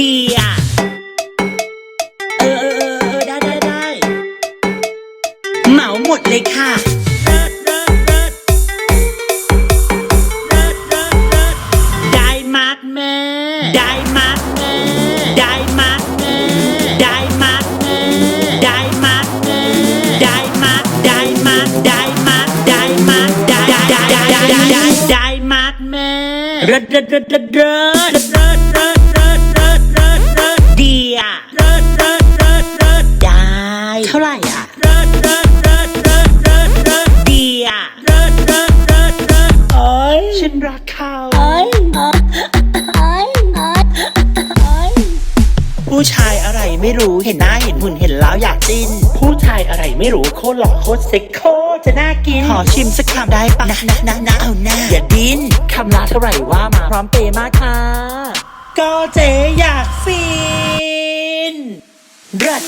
ดีอะเออเออเออเออได้ได้ได้เหมาหมดเลยค่ะ ได้มากแม่ ได้มากแม่ ได้มากแม่ ได้มากแม่ ได้มากแม่ ได้มาก ได้มาก ได้มาก ได้มาก ได้ได้ได้ได้ได้ได้มากแม่ เรดเรดเรดเรดเรดเรดเรด ผู้ชายอะไรไม่รู้เห็นหน้าเห็นหุ่นเห็นแล้วอยากจิ้น ผู้ชายอะไรไม่รู้โคตรหล่อโคตรเซ็กโคตรจะน่ากิน ขอชิมสักคำได้ปะนะนะนะนะเอาหน้าอย่าดิ้นคำละเท่าไหร่ว่ามาพร้อมเปย์มากค่ะ ก็เจ๊อยากฟินรัด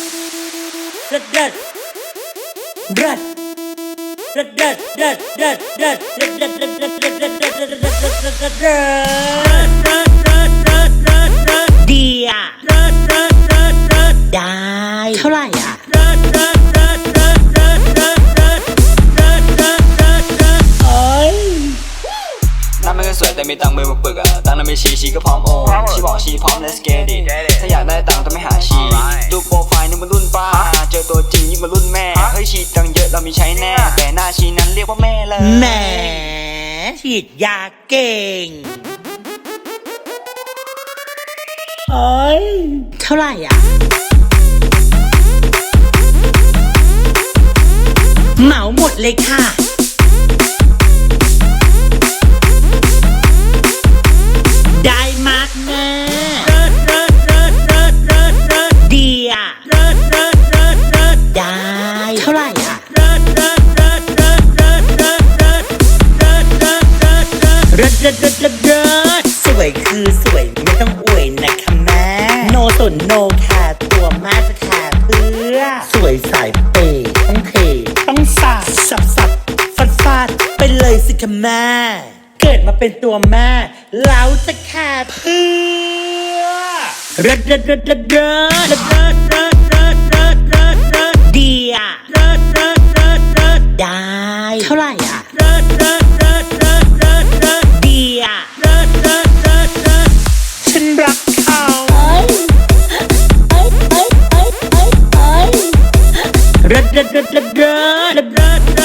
รัดรัดรัด เดียได้เท่าไหร่อะสวยแต่มีตังมือมาปึกอะตังนั้นไม่ชีชีก็พร้อมโอนชีบอกชีพร้อม let's get it ถ้าอยากได้ตังต้องไม่หาชีดูโปรไฟล์นึกมารุ่นป้า เจอตัวจริงยิ่งมารุ่นแม่ ฮ้ยชีตังเยอะเรามีใช้แน่ แต่หน้าชีนั้นเรียกว่าแม่เลยแหมฉีดยาเก่งโอ้ยเท่าไหร่อะ เหมาหมดเลยค่ะ รัดรัดสวยคือสวยไม่ต้องอวยนะคะแม่โนสนโนค่ะตัวม่จะแค่เพื่อ สวยสายเปย์ต้องเทต้องสาดสับสับฟัดฟาดไปเลยสิคะแม่เกิดมาเป็นตัวแม่แล้วจะแค่เพื่อรัดดดดดดด celebrate.